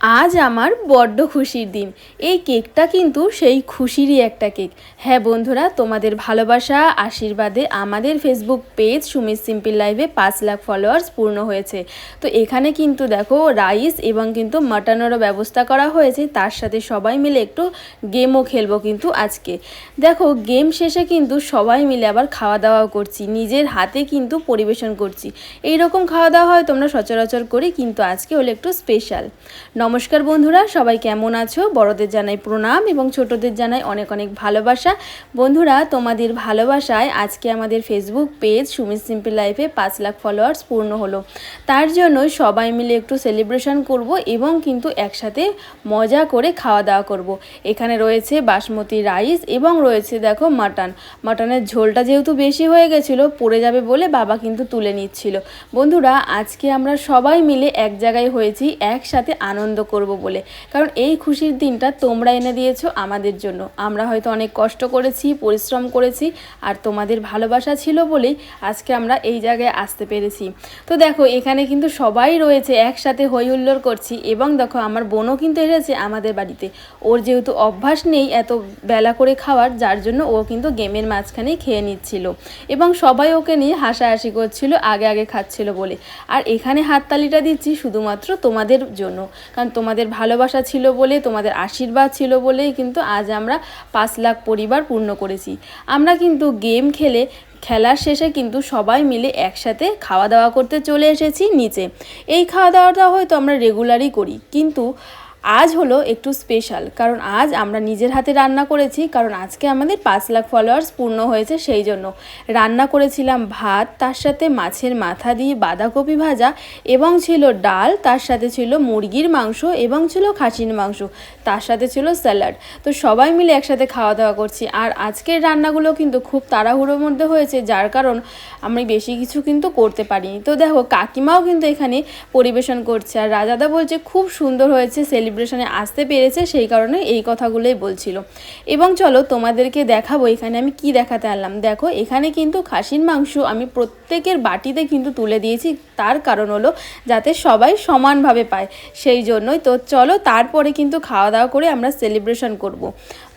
আজ আমার বড্ড খুশির দিন। এই কেকটা কিন্তু সেই খুশিরই একটা কেক। হ্যাঁ বন্ধুরা, তোমাদের ভালোবাসা, আশীর্বাদে আমাদের ফেসবুক পেজ সুমিত সিম্পল লাইভে পাঁচ লাখ ফলোয়ার্স পূর্ণ হয়েছে। তো এখানে কিন্তু দেখো রাইস এবং কিন্তু মাটনেরও ব্যবস্থা করা হয়েছে। তার সাথে সবাই মিলে একটু গেমও খেলব কিন্তু আজকে। দেখো গেম শেষে কিন্তু সবাই মিলে আবার খাওয়া দাওয়াও করছি। নিজের হাতে কিন্তু পরিবেশন করছি। এই রকম খাওয়া দাওয়া হয় তোমরা সচরাচর করি, কিন্তু আজকে হলো একটু স্পেশাল নমস্কার বন্ধুরা, সবাই কেমন আছো? বড়দের জানাই প্রণাম এবং ছোটদের জানাই অনেক অনেক ভালোবাসা। বন্ধুরা, তোমাদের ভালোবাসায় আজকে আমাদের ফেসবুক পেজ সুমিত সিম্পল লাইফে পাঁচ লাখ ফলোয়ার্স পূর্ণ হলো। তার জন্য সবাই মিলে একটু সেলিব্রেশন করব এবং কিন্তু একসাথে মজা করে খাওয়া দাওয়া করব। এখানে রয়েছে বাসমতি রাইস এবং রয়েছে দেখো মাটন মাটনের ঝোলটা যেহেতু বেশি হয়ে গেছিল, পড়ে যাবে বলে বাবা কিন্তু তুলে নিচ্ছিল। বন্ধুরা, আজকে আমরা সবাই মিলে এক জায়গায় হয়েছি, একসাথে আনন্দ করব বলে। কারণ এই খুশির দিনটা তোমরা এনে দিয়েছ আমাদের জন্য। আমরা হয়তো অনেক কষ্ট করেছি, পরিশ্রম করেছি, আর তোমাদের ভালোবাসা ছিল বলেই আজকে আমরা এই জায়গায় আসতে পেরেছি। তো দেখো, এখানে কিন্তু সবাই রয়েছে, একসাথে হই হুল্লোড় করছি এবং দেখো, আমার বোনও কিন্তু এসেছে আমাদের বাড়িতে। ওর যেহেতু অভ্যাস নেই এত বেলা করে খাওয়ার, যার জন্য ও কিন্তু গেমের মাঝখানেই খেয়ে নিচ্ছিল। এবং সবাই ওকে নিয়ে হাসাহাসি করছিল, আগে আগে খাচ্ছিল বলে। আর এখানে হাততালিটা দিচ্ছি শুধুমাত্র তোমাদের জন্য। কারণ তোমাদের ভালোবাসা ছিল বলে, তোমাদের আশীর্বাদ ছিল বলেই কিন্তু আজ আমরা পাঁচ লাখ পরিবার পূর্ণ করেছি। আমরা কিন্তু গেম খেলে, খেলার শেষে কিন্তু সবাই মিলে একসাথে খাওয়া দাওয়া করতে চলে এসেছি নিচে। এই খাওয়া দাওয়াটা হয়তো আমরা রেগুলারই করি, কিন্তু আজ হলো একটু স্পেশাল কারণ আজ আমরা নিজের হাতে রান্না করেছি, কারণ আজকে আমাদের পাঁচ লাখ ফলোয়ার্স পূর্ণ হয়েছে সেই জন্য। রান্না করেছিলাম ভাত, তার সাথে মাছের মাথা দিয়ে বাঁধাকপি ভাজা এবং ছিল ডাল, তার সাথে ছিল মুরগির মাংস এবং ছিল খাসির মাংস, তার সাথে ছিল স্যালাড তো সবাই মিলে একসাথে খাওয়া দাওয়া করছি। আর আজকের রান্নাগুলো কিন্তু খুব তাড়াহুড়োর মধ্যে হয়েছে, যার কারণ আমি বেশি কিছু কিন্তু করতে পারিনি। তো দেখো, কাকিমাও কিন্তু এখানে পরিবেশন করছে। আর রাজাদা বলছে, খুব সুন্দর হয়েছে সেলিব্রেশনে আসতে পেরেছে, সেই কারণে এই কথাগুলোই বলছিল। এবং চলো তোমাদেরকে দেখাবো এখানে আমি কি দেখাতে আনলাম। দেখো, এখানে কিন্তু খাসির মাংস আমি প্রত্যেকের বাটিতে কিন্তু তুলে দিয়েছি। তার কারণ হলো যাতে সবাই সমানভাবে পায়। সেই জন্যই তো চলো তারপরে কিন্তু খাওয়া দাওয়া করে আমরা সেলিব্রেশন করব।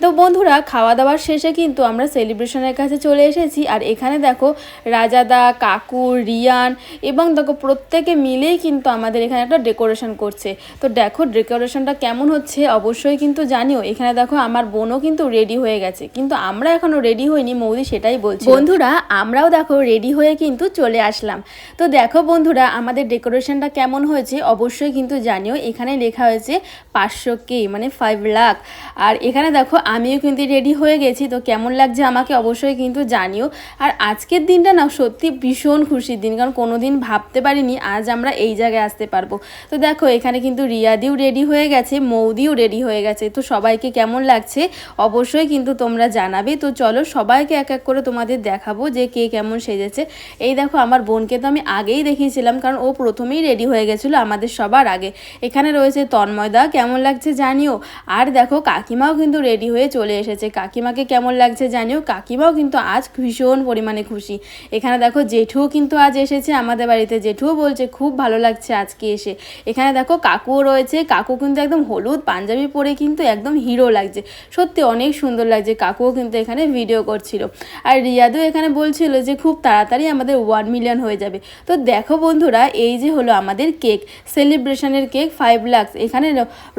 তো বন্ধুরা খাওয়া দাওয়ার শেষে কিন্তু আমরা সেলিব্রেশনের কাছে চলে এসেছি। আর এখানে দেখো, রাজাদা, কাকু, রিয়ান এবং দেখো প্রত্যেকে মিলেই কিন্তু আমাদের এখানে একটা ডেকোরেশন করছে। তো দেখো ডেকোরেশনটা কেমন হচ্ছে অবশ্যই কিন্তু জানিও। এখানে দেখো আমার বোনও কিন্তু রেডি হয়ে গেছে। কিন্তু আমরা এখনও রেডি হইনি, মৌদি সেটাই বলছি বন্ধুরা, আমরাও দেখো রেডি হয়ে কিন্তু চলে আসলাম। তো দেখো বন্ধুরা, আমাদের ডেকোরেশনটা কেমন হয়েছে অবশ্যই কিন্তু জানিও। এখানে লেখা হয়েছে পাঁচশো কে মানে ফাইভ লাখ আর এখানে দেখো আমিও কিন্তু রেডি হয়ে গেছি, তো কেমন লাগছে আমাকে অবশ্যই কিন্তু জানিও। আর আজকের দিনটা না সত্যি ভীষণ খুশির দিন, কারণ কোনো দিন ভাবতে পারিনি আজ আমরা এই জায়গায় আসতে পারব। তো দেখো, এখানে কিন্তু রিয়াদিও রেডি হয়ে গেছে, মৌদিও রেডি হয়ে গেছে। তো সবাইকে কেমন লাগছে অবশ্যই কিন্তু তোমরা জানাবে। তো চলো সবাইকে এক এক করে তোমাদের দেখাবো যে কে কেমন সেজেছে। এই দেখো, আমার বোনকে তো আমি আগেই দেখিয়েছিলাম, কারণ ও প্রথমেই রেডি হয়ে গেছিল আমাদের সবার আগে। এখানে রয়েছে তন্ময়দা কেমন লাগছে জানিও? আর দেখো, কাকিমাও কিন্তু রেডি হয়ে চলে এসেছে। কাকিমাকে কেমন লাগছে জানিও? কাকিমাও কিন্তু আজ ভীষণ পরিমাণে খুশি। এখানে দেখো, জেঠুও কিন্তু আজ এসেছে আমাদের বাড়িতে। জেঠুও বলছে, খুব ভালো লাগছে আজকে এসে। এখানে দেখো, কাকুও রয়েছে। কাকু কিন্তু একদম হলুদ পাঞ্জাবি পরে কিন্তু একদম হিরো লাগছে। সত্যি অনেক সুন্দর লাগছে। কাকুও কিন্তু এখানে ভিডিও করছিল। আর রিয়াদও এখানে বলছিল যে, খুব তাড়াতাড়ি আমাদের ওয়ান মিলিয়ন হয়ে যাবে। তো দেখো বন্ধুরা, এই যে হলো আমাদের কেক। সেলিব্রেশনের কেক ফাইভ লাখস এখানে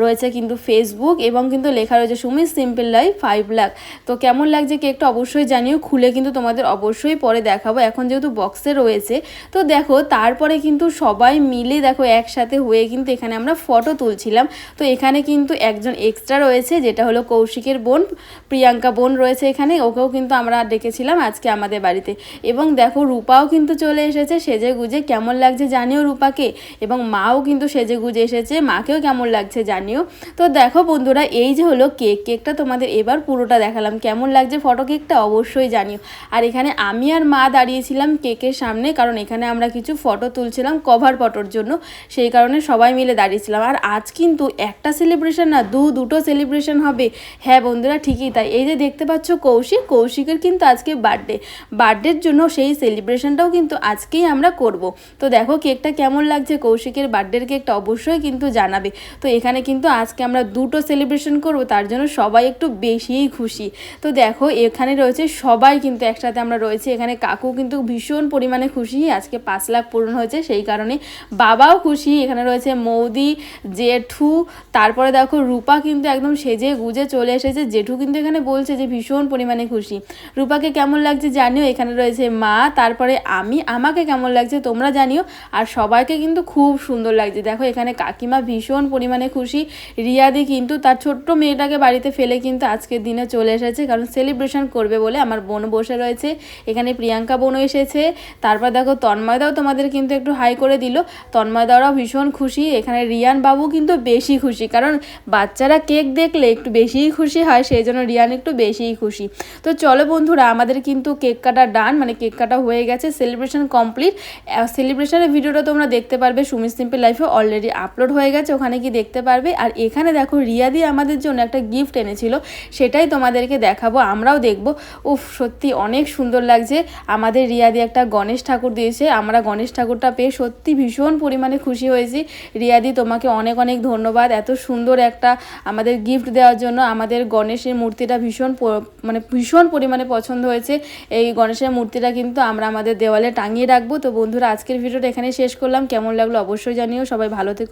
রয়েছে কিন্তু ফেসবুক এবং কিন্তু লেখা রয়েছে Sumit simple life five lakh. তো কেমন লাগছে কেকটা অবশ্যই জানিও, খুলে কিন্তু তোমাদের অবশ্যই পরে দেখাবো। এখন যেহেতু বক্সে রয়েছে, তো দেখো তারপরে কিন্তু সবাই মিলে দেখো একসাথে হয়ে কিন্তু এখানে আমরা ফটো তুলছিলাম। তো এখানে কিন্তু একজন এক্সট্রা রয়েছে, যেটা হলো কৌশিকের বোন, প্রিয়াঙ্কা বোন রয়েছে এখানে, ওকেও কিন্তু আমরা ডেকেছিলাম আজকে আমাদের বাড়িতে। এবং দেখো রূপাও কিন্তু চলে এসেছে সেজে গুজে কেমন লাগছে জানিও রূপাকে? এবং মাও কিন্তু সেজে গুজে এসেছে, মাকেও কেমন লাগছে জানিও? তো দেখো বন্ধুরা, এই যে হলো কেক কেকটা তোমাদের তোমাদের এবার পুরোটা দেখালাম। কেমন লাগছে ফটো কেকটা অবশ্যই জানিও। আর এখানে আমি আর মা দাঁড়িয়েছিলাম কেকের সামনে, কারণ এখানে আমরা কিছু ফটো তুলছিলাম কভার ফটোর জন্য। সেই কারণে সবাই মিলে দাঁড়িয়েছিলাম। আর আজ কিন্তু একটা সেলিব্রেশন না, দু দুটো সেলিব্রেশন হবে। হ্যাঁ বন্ধুরা, ঠিকই তাই। এই যে দেখতে পাচ্ছ কৌশিক, কৌশিকের কিন্তু আজকে বার্থডে বার্থডের জন্য সেই সেলিব্রেশনটাও কিন্তু আজকেই আমরা করব। তো দেখো কেকটা কেমন লাগছে কৌশিকের বার্থডের কেকটা অবশ্যই কিন্তু জানাবে। তো এখানে কিন্তু আজকে আমরা দুটো সেলিব্রেশন করব, তার জন্য সবাই একটু বেশিই খুশি। তো দেখো, এখানে রয়েছে সবাই কিন্তু একসাথে আমরা রয়েছি। এখানে কাকু কিন্তু ভীষণ পরিমাণে খুশি। আজকে পাঁচ লাখ পূরণ হয়েছে, সেই কারণে বাবাও খুশি। এখানে রয়েছে মৌদি, জেঠু, তারপরে দেখো রূপা কিন্তু একদম সেজে গুজে চলে এসেছে। জেঠু কিন্তু এখানে বলছে যে ভীষণ পরিমাণে খুশি। রূপাকে কেমন লাগছে জানিও। এখানে রয়েছে মা, তারপরে আমি। আমাকে কেমন লাগছে তোমরা জানিও। আর সবাইকে কিন্তু খুব সুন্দর লাগছে। দেখো, এখানে কাকিমা ভীষণ পরিমাণে খুশি। রিয়াদি কিন্তু তার ছোট্ট মেয়েটাকে বাড়িতে ফেলে কিন্তু আজকের দিনে চলে এসেছে, কারণ সেলিব্রেশন করবে বলে আমার বোন বসে রয়েছে। এখানে প্রিয়াঙ্কা বোনও এসেছে। তারপর দেখো তন্ময়দাও তোমাদের কিন্তু একটু হাই করে দিল। তন্ময়দাওরাও ভীষণ খুশি। এখানে রিয়ান বাবু কিন্তু বেশি খুশি, কারণ বাচ্চারা কেক দেখলে একটু বেশিই খুশি হয়, সেই জন্য রিয়ান একটু বেশিই খুশি। তো চলো বন্ধুরা, আমাদের কিন্তু কেক কাটা ডান মানে কেক কাটা হয়ে গেছে সেলিব্রেশন কমপ্লিট সেলিব্রেশনের ভিডিওটা তোমরা দেখতে পারবে, সুমিত সিম্পল লাইফে অলরেডি আপলোড হয়ে গেছে, ওখানে কি দেখতে পারবে। আর এখানে দেখো রিয়াদি আমাদের জন্য একটা গিফট এনেছিল সেটাই তোমাদেরকে দেখাবো, আমরাও দেখব। উফ, সত্যি অনেক সুন্দর লাগছে। আমাদের রিয়াদি একটা গণেশ ঠাকুর দিয়েছে, আমরা গণেশ ঠাকুরটা পেয়ে সত্যি ভীষণ পরিমাণে খুশি হয়েছি। রিয়াদি তোমাকে অনেক অনেক ধন্যবাদ এত সুন্দর একটা আমাদের গিফট দেওয়ার জন্য। আমাদের গণেশের মূর্তিটা ভীষণ মানে ভীষণ পরিমাণে পছন্দ হয়েছে। এই গণেশের মূর্তিটা কিন্তু আমরা আমাদের দেওয়ালে টাঙিয়ে রাখব। তো বন্ধুরা, আজকের ভিডিওটা এখানে শেষ করলাম। কেমন লাগল অবশ্যই জানিও। সবাই ভালো থেকো